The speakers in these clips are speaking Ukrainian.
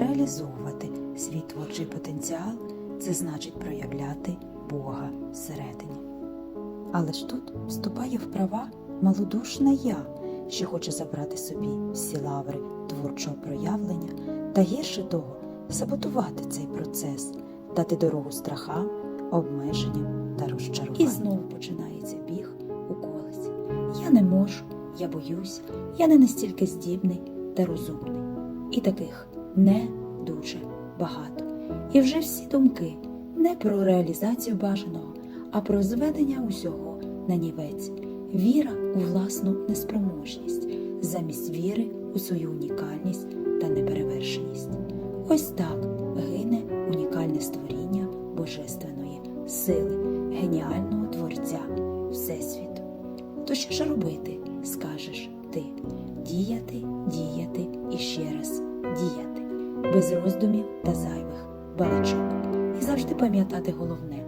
реалізовувати свій творчий потенціал це значить проявляти Бога всередині. Але ж тут вступає в права малодушне я, що хоче забрати собі всі лаври творчого проявлення та гірше того, саботувати цей процес, дати дорогу страхам, обмеженням та розчаруванням. І знову починається біг у колесі. Я не можу, я боюсь, я не настільки здібний та розумний. І таких не дуже багато. І вже всі думки не про реалізацію бажаного, а про зведення усього на нівець, віра у власну неспроможність, замість віри у свою унікальність та неперевершеність. Ось так гине унікальне створіння божественної сили, геніального творця Всесвіту. То що ж робити, скажеш ти? Діяти, діяти і ще раз діяти, без роздумів та зайвих балачок. І завжди пам'ятати головне: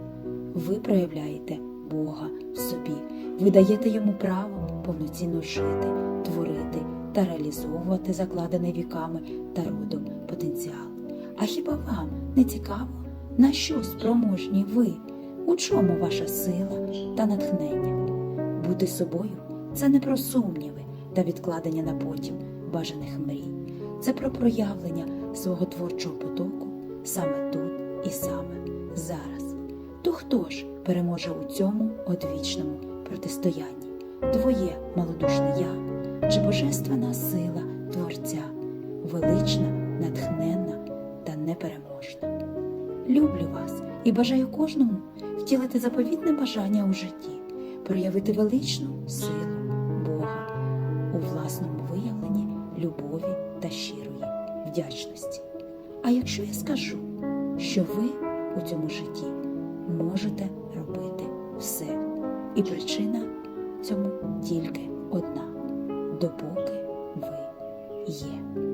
ви проявляєте Бога в собі, ви даєте йому право повноцінно жити, творити та реалізовувати закладений віками та родом потенціал. А хіба вам не цікаво, на що спроможні ви? У чому ваша сила та натхнення? Бути собою це не про сумніви та відкладення на потім бажаних мрій. Це про проявлення свого творчого потоку саме тут і саме зараз. То хто ж переможе у цьому одвічному протистоянні? Твоє малодушне я чи божественна сила Творця, велична, натхненна та непереможна? Люблю вас і бажаю кожному втілити заповітне бажання у житті, проявити величну силу Бога у власному виявленні любові та щирої вдячності. А якщо я скажу, що ви у цьому житті можете робити все, і причина цьому тільки одна: допоки ви є.